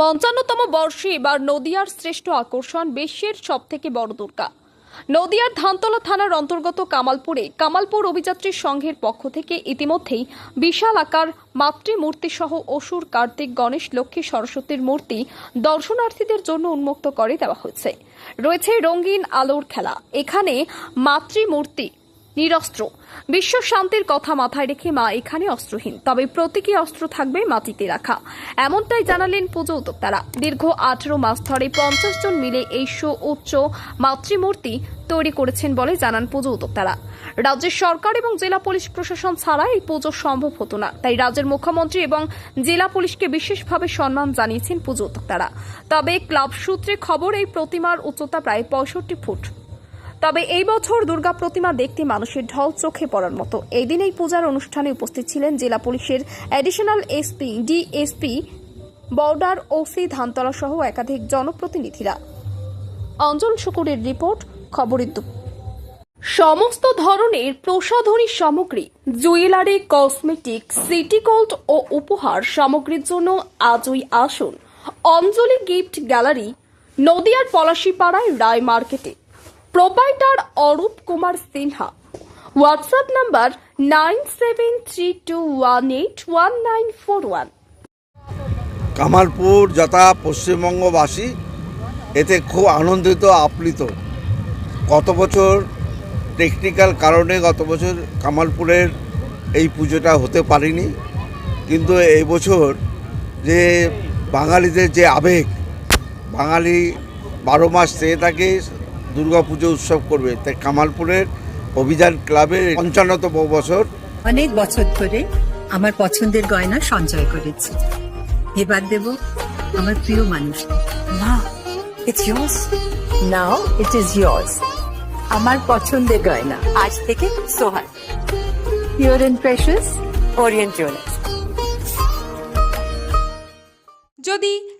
পঞ্চান্নতম বর্ষে এবার নদিয়ার শ্রেষ্ঠ আকর্ষণ বিশ্বের সব থেকে বড় দুর্গা। নদিয়ার ধানতলা থানার অন্তর্গত কামালপুরে কামালপুর অভিযাত্রী সংঘের পক্ষ থেকে ইতিমধ্যেই বিশাল আকার মাতৃমূর্তি সহ অসুর কার্তিক গণেশ লক্ষ্মী সরস্বতীর মূর্তি দর্শনার্থীদের জন্য উন্মুক্ত করে দেওয়া হয়েছে। রয়েছে রঙিন আলোর খেলা। এখানে মাতৃমূর্তি নিরস্ত্র। বিশ্ব শান্তির কথা মাথায় রেখে মা এখানে অস্ত্রহীন, তবে প্রতীকী অস্ত্র থাকবে মাটিতে রাখা। এমনটাই জানালেন পুজো উদ্যোক্তারা। দীর্ঘ আঠেরো মাস ধরে পঞ্চাশ জন মিলে এই শো উচ্চ মাতৃমূর্তি তৈরি করেছেন বলে জানান পুজো উদ্যোক্তারা। রাজ্যের সরকার এবং জেলা পুলিশ প্রশাসন ছাড়া এই পুজো সম্ভব হতো না, তাই রাজ্যের মুখ্যমন্ত্রী এবং জেলা পুলিশকে বিশেষভাবে সম্মান জানিয়েছেন পুজো উদ্যোক্তারা। তবে ক্লাব সূত্রে খবর, এই প্রতিমার উচ্চতা প্রায় পঁয়ষট্টি ফুট। তবে এই বছর দুর্গা প্রতিমা দেখতে মানুষের ঢল চোখে পড়ার মতো। এই দিন এই পূজার অনুষ্ঠানে উপস্থিত ছিলেন জেলা পুলিশের additional SP DSP border OC Dhantala সহ একাধিক জনপ্রতিনিধিরা। অঞ্জন শুকুরের রিপোর্ট, খবরের সমস্ত ধরনের প্রসাধনী সামগ্রী, জুয়েলারি, কসমেটিক, সিটি গোল্ড ও উপহার সামগ্রীর জন্য আজই আসুন। অঞ্জলি গিফট গ্যালারি, নদিয়ার পলাশিপাড়ায় রায় মার্কেটে। Proprietor Arup Kumar Sinha WhatsApp number nine seven three two one eight one nine four one Kamalpur যথা পশ্চিমবঙ্গবাসী এতে খুব আনন্দিত, আপ্লিত। গত বছর টেকনিক্যাল কারণে গত বছর কামালপুরের এই পুজোটা হতে পারেনি। কিন্তু এই বছর যে বাঙালিদের যে আবেগ, বাঙালি বারো মাস চেয়ে থাকে দুর্গা পুজো উৎসব করবে। তাই কামালপুরের অভিযান ক্লাবের পঞ্চান্নতম বছর। অনেক বছর ধরে আমার পছন্দের গয়না সঞ্চয় করেছি। এবার দেব আমার প্রিয় মানুষ। মা it's yours. Now it is yours. আমার পছন্দের গয়না। আজ থেকে Sohan pure and precious Orient jewellers যদি